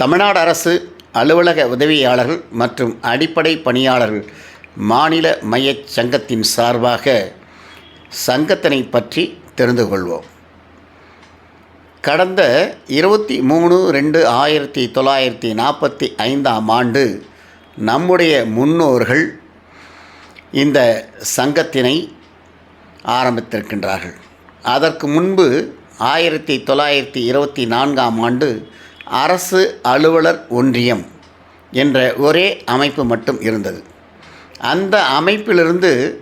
தமிழ்நாடு அரசு அலுவலக உதவியாளர்கள் மற்றும் அடிப்படை பணியாளர்கள் மாநில மையச் சங்கத்தின் சார்பாக சங்கத்தினை பற்றி தெரிந்து கொள்வோம். கடந்த இருபத்தி மூணு ரெண்டு ஆயிரத்தி தொள்ளாயிரத்தி நாற்பத்தி ஐந்தாம் ஆண்டு நம்முடைய முன்னோர்கள் இந்த சங்கத்தினை ஆரம்பித்திருக்கின்றார்கள். அதற்கு முன்பு ஆயிரத்தி தொள்ளாயிரத்தி இருபத்தி நான்காம் ஆண்டு அரசு அலுவலர் ஒன்றியம் என்ற ஒரே அமைப்பு மட்டும் இருந்தது. அந்த அமைப்பிலிருந்து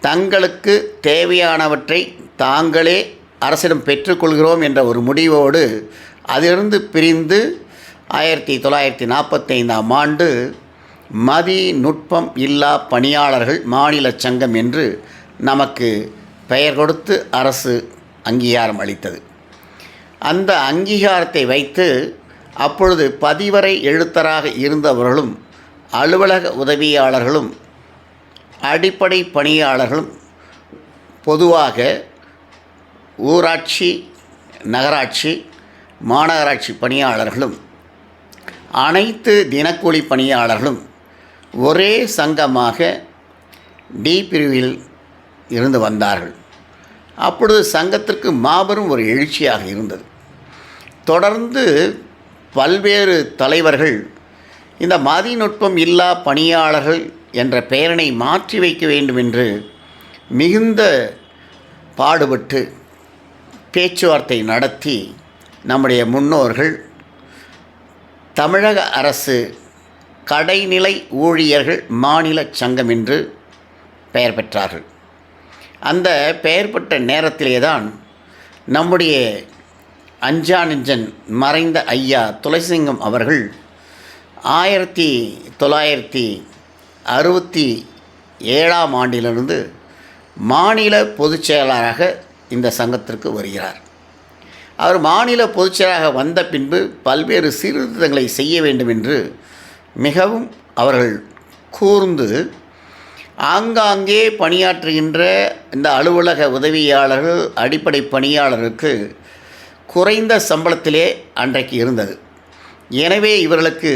தங்களுக்கு தேவையானவற்றை தாங்களே அரசிடம் பெற்றுக்கொள்கிறோம் என்ற ஒரு முடிவோடு அதிலிருந்து பிரிந்து ஆயிரத்தி தொள்ளாயிரத்தி நாற்பத்தைந்தாம் ஆண்டு மதி நுட்பம் இல்லா பணியாளர்கள் மாநில சங்கம் என்று நமக்கு பெயர் கொடுத்து அரசு அங்கீகாரம் அளித்தது. அந்த அங்கீகாரத்தை வைத்து அப்பொழுது பதிவரை எழுத்தராக இருந்தவர்களும் அலுவலக உதவியாளர்களும் அடிப்படை பணியாளர்களும் பொதுவாக ஊராட்சி நகராட்சி மாநகராட்சி பணியாளர்களும் அனைத்து தினக்கூலி பணியாளர்களும் ஒரே சங்கமாக டி பிரிவில் இருந்து வந்தார்கள். அப்பொழுது சங்கத்திற்கு மாபெரும் ஒரு எழுச்சியாக இருந்தது. தொடர்ந்து பல்வேறு தலைவர்கள் இந்த மதிநுட்பம் இல்லா பணியாளர்கள் என்ற பெயரினை மாற்றி வைக்க வேண்டும் என்று மிகுந்த பாடுபட்டு பேச்சுவார்த்தை நடத்தி நம்முடைய முன்னோர்கள் தமிழக அரசு கடைநிலை ஊழியர்கள் மாநில சங்கம் என்று பெயர் பெற்றார்கள். அந்த பெயர் பெற்ற நேரத்திலே தான் நம்முடைய அஞ்சானஞ்சன் மறைந்த ஐயா துளசிங்கம் அவர்கள் ஆயிரத்தி தொள்ளாயிரத்தி அறுபத்தி ஏழாம் ஆண்டிலிருந்து மாநில பொதுச் செயலாளராக இந்த சங்கத்திற்கு வருகிறார். அவர் மாநில பொதுச்செயலாக வந்த பின்பு பல்வேறு சீர்திருத்தங்களை செய்ய வேண்டும் என்று மிகவும் அவர்கள் கூர்ந்து ஆங்காங்கே பணியாற்றுகின்ற இந்த அலுவலக உதவியாளர்கள் அடிப்படை பணியாளருக்கு குறைந்த சம்பளத்திலே அன்றைக்கு இருந்தது. எனவே இவர்களுக்கு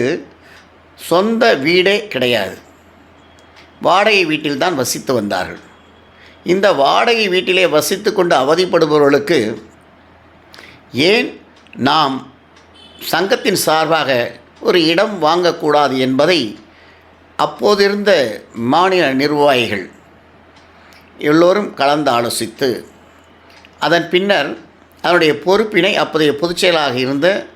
சொந்த வீடே கிடையாது. வாடகை வீட்டில்தான் வசித்து வந்தார்கள். இந்த வாடகை வீட்டிலே வசித்து கொண்டு அவதிப்படுபவர்களுக்கு ஏன் நாம் சங்கத்தின் சார்பாக ஒரு இடம் வாங்கக்கூடாது என்பதை அப்போதிருந்த மாநில நிர்வாகிகள் எல்லோரும் கலந்து ஆலோசித்து அதன் பின்னர் அதனுடைய பொறுப்பினை அப்போதைய பொதுச்செயலாக இருந்த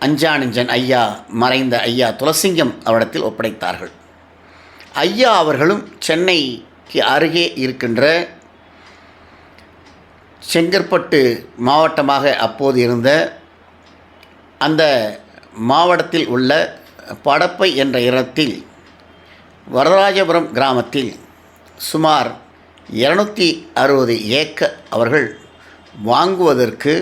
அஞ்சானஞ்சன் ஐயா மறைந்த ஐயா துளசிங்கம் அவரிடத்தில் ஒப்படைத்தார்கள். ஐயா அவர்களும் சென்னைக்கு அருகே இருக்கின்ற செங்கற்பட்டு மாவட்டமாக அப்போது இருந்த அந்த மாவட்டத்தில் உள்ள படப்பை என்ற இடத்தில் வரதராஜபுரம் கிராமத்தில் சுமார் இரநூத்தி அறுபது ஏக்கர் அவர்கள் வாங்குவதற்கு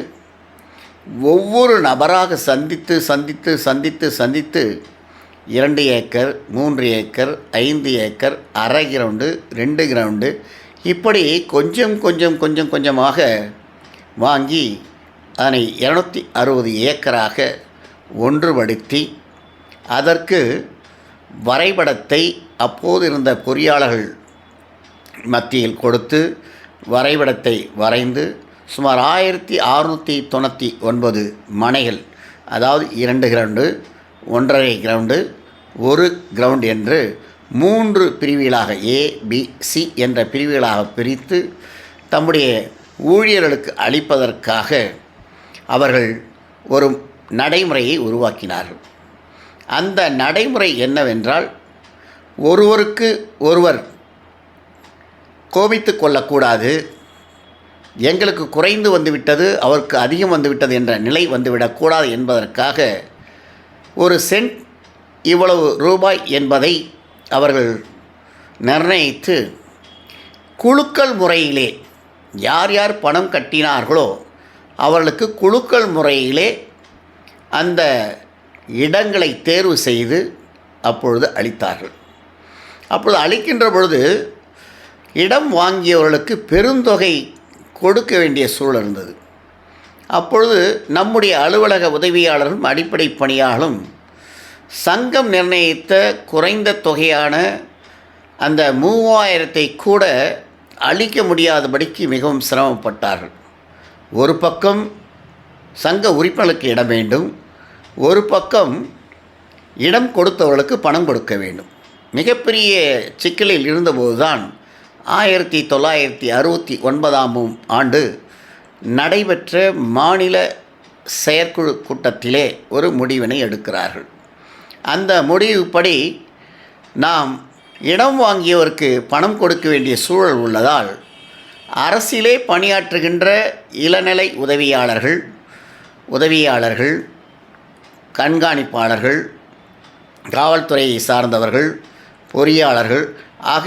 ஒவ்வொரு நபராக சந்தித்து சந்தித்து சந்தித்து சந்தித்து இரண்டு ஏக்கர் மூன்று ஏக்கர் ஐந்து ஏக்கர் அரை கிரவுண்டு ரெண்டு கிரவுண்டு இப்படி கொஞ்சம் கொஞ்சம் கொஞ்சம் கொஞ்சமாக வாங்கி அதனை இரநூத்தி அறுபது ஏக்கராக ஒன்றுபடுத்தி அதற்கு வரைபடத்தை அப்போது இருந்த பொறியாளர்கள் மத்தியில் கொடுத்து வரைபடத்தை வரைந்து சுமார் ஆயிரத்தி அறுநூற்றி தொண்ணூற்றி ஒன்பது மனைகள் அதாவது இரண்டு கிரவுண்டு ஒன்றரை கிரவுண்டு ஒரு கிரவுண்டு என்று மூன்று பிரிவுகளாக ஏ பி சி என்ற பிரிவுகளாக பிரித்து தம்முடைய ஊழியர்களுக்கு அளிப்பதற்காக அவர்கள் ஒரு நடைமுறையை உருவாக்கினார்கள். அந்த நடைமுறை என்னவென்றால் ஒருவருக்கு ஒருவர் கோபித்து கொள்ளக்கூடாது எங்களுக்கு குறைந்து வந்துவிட்டது அவருக்கு அதிகம் வந்துவிட்டது என்ற நிலை வந்துவிடக்கூடாது என்பதற்காக ஒரு சென்ட் இவ்வளவு ரூபாய் என்பதை அவர்கள் நிர்ணயித்து குழுக்கள் முறையிலே யார் யார் பணம் கட்டினார்களோ அவர்களுக்கு குழுக்கள் முறையிலே அந்த இடங்களை தேர்வு செய்து அப்பொழுது அளித்தார்கள். அப்பொழுது அளிக்கின்ற பொழுது இடம் வாங்கியவர்களுக்கு பெருந்தொகை கொடுக்க வேண்டிய சூழல் இருந்தது. அப்பொழுது நம்முடைய அலுவலக உதவியாளரும் அடிப்படை பணியாளரும் சங்கம் நிர்ணயித்த குறைந்த தொகையான அந்த மூவாயிரத்தை கூட அளிக்க முடியாதபடிக்கு மிகவும் சிரமப்பட்டார்கள். ஒரு பக்கம் சங்க உறுப்பினர்களுக்கு இடம் வேண்டும். ஒரு பக்கம் இடம் கொடுத்தவர்களுக்கு பணம் கொடுக்க வேண்டும். மிகப்பெரிய சிக்கலில் இருந்தபோதுதான் ஆயிரத்தி தொள்ளாயிரத்தி அறுபத்தி ஒன்பதாம் ஆண்டு நடைபெற்ற மாநில செயற்குழு கூட்டத்திலே ஒரு முடிவினை எடுக்கிறார்கள். அந்த முடிவுப்படி நாம் இடம் வாங்கியவருக்கு பணம் கொடுக்க வேண்டிய சூழல் உள்ளதால் அரசிலே பணியாற்றுகின்ற இளநிலை உதவியாளர்கள் உதவியாளர்கள் கண்காணிப்பாளர்கள் காவல்துறையை சார்ந்தவர்கள் பொறியாளர்கள் ஆக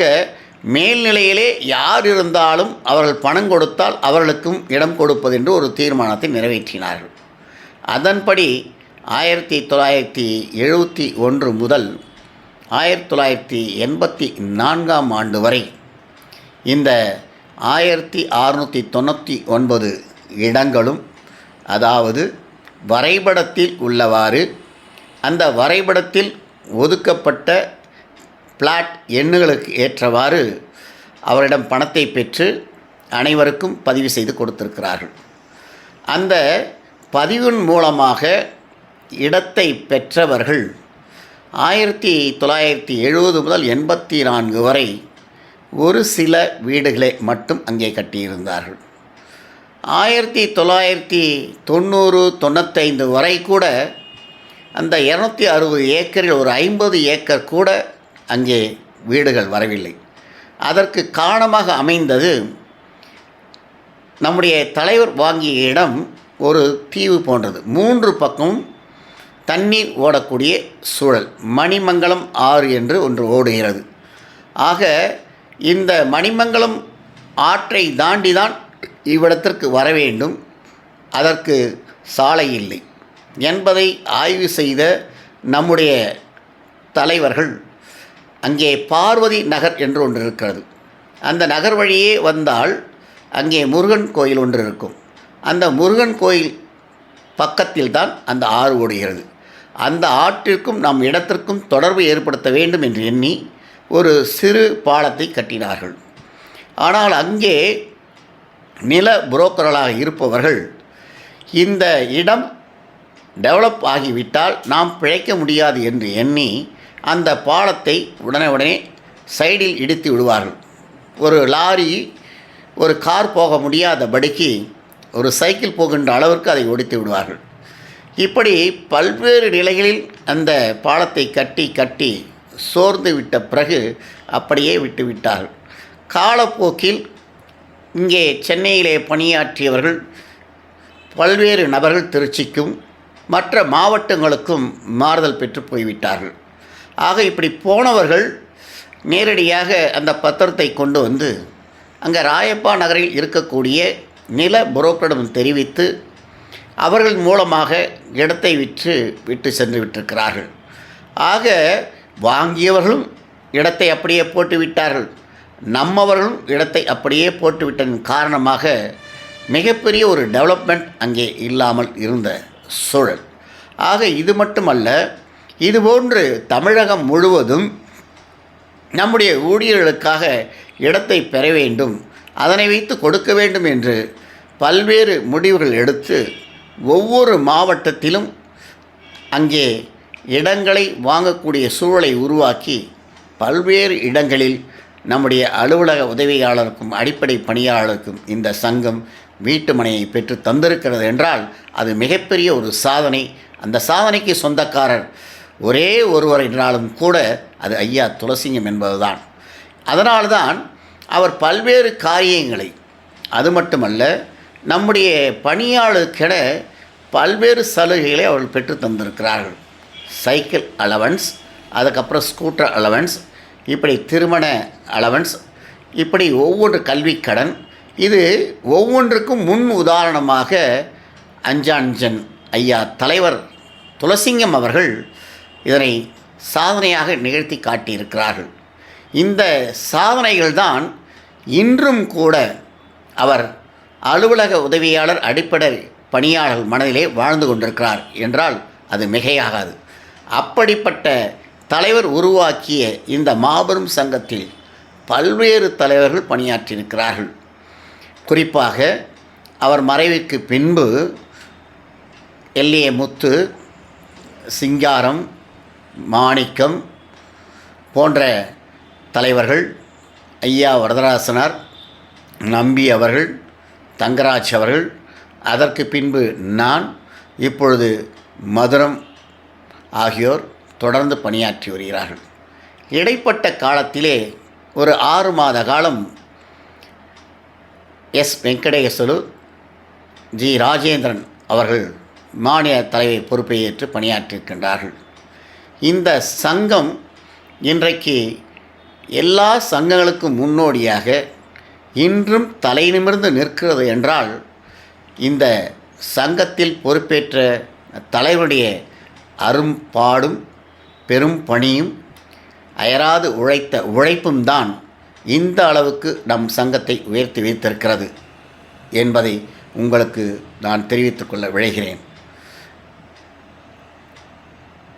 மேல்நிலையிலே யார் இருந்தாலும் அவர்கள் பணம் கொடுத்தால் அவர்களுக்கும் இடம் கொடுப்பது என்று ஒரு தீர்மானத்தை நிறைவேற்றினார்கள். அதன்படி ஆயிரத்தி தொள்ளாயிரத்தி எழுபத்தி ஒன்று முதல் ஆயிரத்தி தொள்ளாயிரத்தி எண்பத்தி நான்காம் ஆண்டு வரை இந்த ஆயிரத்தி அறுநூற்றி தொண்ணூற்றி ஒன்பது இடங்களும் அதாவது வரைபடத்தில் உள்ளவாறு அந்த வரைபடத்தில் ஒதுக்கப்பட்ட பிளாட் எண்ணுகளுக்கு ஏற்றவாறு அவரிடம் பணத்தை பெற்று அனைவருக்கும் பதிவு செய்து கொடுத்திருக்கிறார்கள். அந்த பதிவின் மூலமாக இடத்தை பெற்றவர்கள் ஆயிரத்தி தொள்ளாயிரத்தி எழுபது முதல் எண்பத்தி நான்கு வரை ஒரு சில வீடுகளை மட்டும் அங்கே கட்டியிருந்தார்கள். ஆயிரத்தி தொள்ளாயிரத்தி தொண்ணூறு தொண்ணூத்தைந்து வரை கூட அந்த இரநூத்தி அறுபது ஏக்கரில் ஒரு ஐம்பது ஏக்கர் கூட அங்கே வீடுகள் வரவில்லை. அதற்கு காரணமாக அமைந்தது நம்முடைய தலைவர் வாங்கிய இடம் ஒரு தீவு போன்றது. மூன்று பக்கம் தண்ணீர் ஓடக்கூடிய சூழல். மணிமங்கலம் ஆறு என்று ஒன்று ஓடுகிறது. ஆக இந்த மணிமங்கலம் ஆற்றை தாண்டி தான் இவ்விடத்திற்கு வர வேண்டும். அதற்கு சாலை இல்லை. என்பதை ஆய்வு செய்த நம்முடைய தலைவர்கள் அங்கே பார்வதி நகர் என்று ஒன்று இருக்கிறது. அந்த நகர் வழியே வந்தால் அங்கே முருகன் கோயில் ஒன்று இருக்கும். அந்த முருகன் கோயில் பக்கத்தில் தான் அந்த ஆறு ஓடுகிறது. அந்த ஆற்றிற்கும் நம் இடத்திற்கும் தொடர்பு ஏற்படுத்த வேண்டும் என்று எண்ணி ஒரு சிறு பாலத்தை கட்டினார்கள். ஆனால் அங்கே நில புரோக்கர்களாக இருப்பவர்கள் இந்த இடம் டெவலப் ஆகிவிட்டால் நாம் பிழைக்க முடியாது என்று எண்ணி அந்த பாலத்தை உடனே உடனே சைடில் இடித்து விடுவார்கள். ஒரு லாரி ஒரு கார் போக முடியாதபடிக்கு ஒரு சைக்கிள் போகின்ற அளவிற்கு அதை ஒடித்து விடுவார்கள். இப்படி பல்வேறு நிலைகளில் அந்த பாலத்தை கட்டி கட்டி சோர்ந்து விட்ட பிறகு அப்படியே விட்டுவிட்டார்கள் காலப்போக்கில் இங்கே சென்னையிலே பணியாற்றியவர்கள் பல்வேறு நபர்கள் திருச்சிக்கும் மற்ற மாவட்டங்களுக்கும் மாறுதல் பெற்று போய்விட்டார்கள். ஆக இப்படி போனவர்கள் நேரடியாக அந்த பத்திரத்தை கொண்டு வந்து அங்கே ராயப்பா நகரில் இருக்கக்கூடிய நில புரோக்கரிடம் தெரிவித்து அவர்கள் மூலமாக இடத்தை விற்று விட்டு சென்று விட்டிருக்கிறார்கள். ஆக வாங்கியவர்களும் இடத்தை அப்படியே போட்டு விட்டார்கள். நம்மவர்களும் இடத்தை அப்படியே போட்டுவிட்டதன் காரணமாக மிகப்பெரிய ஒரு டெவலப்மெண்ட் அங்கே இல்லாமல் இருந்த சூழல். ஆக இது மட்டுமல்ல இதுபோன்று தமிழகம் முழுவதும் நம்முடைய ஊழியர்களுக்காக இடத்தை பெற வேண்டும் அதனை வைத்து கொடுக்க வேண்டும் என்று பல்வேறு முடிவுகள் எடுத்து ஒவ்வொரு மாவட்டத்திலும் அங்கே இடங்களை வாங்கக்கூடிய சூழலை உருவாக்கி பல்வேறு இடங்களில் நம்முடைய அலுவலக உதவியாளருக்கும் அடிப்படை பணியாளருக்கும் இந்த சங்கம் வீட்டு மனையை பெற்று தந்திருக்கிறது என்றால் அது மிகப்பெரிய ஒரு சாதனை. அந்த சாதனைக்கு சொந்தக்காரர் ஒரே ஒருவர் என்றாலும் கூட அது ஐயா துளசிங்கம் என்பதுதான். அதனால்தான் அவர் பல்வேறு காரியங்களை அது மட்டுமல்ல நம்முடைய பணியாளருக்கென பல்வேறு சலுகைகளை அவர்கள் பெற்று தந்திருக்கிறார்கள். சைக்கிள் அலவன்ஸ் அதுக்கப்புறம் ஸ்கூட்டர் அலவன்ஸ் இப்படி திருமண அலவன்ஸ் இப்படி ஒவ்வொரு கல்விக் கடன் இது ஒவ்வொன்றுக்கும் முன் உதாரணமாக அஞ்சான்ஜன் ஐயா தலைவர் துளசிங்கம் அவர்கள் இதனை சாதனையாக நிகழ்த்தி காட்டியிருக்கிறார்கள். இந்த சாதனைகள் தான் இன்றும் கூட அவர் அலுவலக உதவியாளர் அடிப்படை பணியாளர்கள் மனதிலே வாழ்ந்து கொண்டிருக்கிறார் என்றால் அது மிகையாகாது. அப்படிப்பட்ட தலைவர் உருவாக்கிய இந்த மாபெரும் சங்கத்தில் பல்வேறு தலைவர்கள் பணியாற்றியிருக்கிறார்கள். குறிப்பாக அவர் மறைவுக்கு பின்பு எல்ஏ முத்து சிங்காரம் மாணிக்கம் போன்ற தலைவர்கள் ஐயா வரதராசனார் நம்பி அவர்கள் தங்கராஜ் அவர்கள். அதற்கு பின்பு நான் இப்பொழுது மதுரம் ஆகியோர் தொடர்ந்து பணியாற்றி வருகிறார்கள். இடைப்பட்ட காலத்திலே ஒரு ஆறு மாத காலம் எஸ் வெங்கடேஸ்வரு ஜி ராஜேந்திரன் அவர்கள் மாநில தலைவர் பொறுப்பை ஏற்று பணியாற்றியிருக்கின்றார்கள். இந்த சங்கம் இன்றைக்கு எல்லா சங்கங்களுக்கும் முன்னோடியாக இன்றும் தலை நிமிர்ந்து நிற்கிறது என்றால் இந்த சங்கத்தில் பொறுப்பேற்ற தலைவருடைய அரும்பாடும் பெரும் பணியும் அயராது உழைத்த உழைப்பும் தான் இந்த அளவுக்கு நம் சங்கத்தை உயர்த்தி வைத்திருக்கிறது என்பதை உங்களுக்கு நான் தெரிவித்துக்கொள்ள விழைகிறேன்.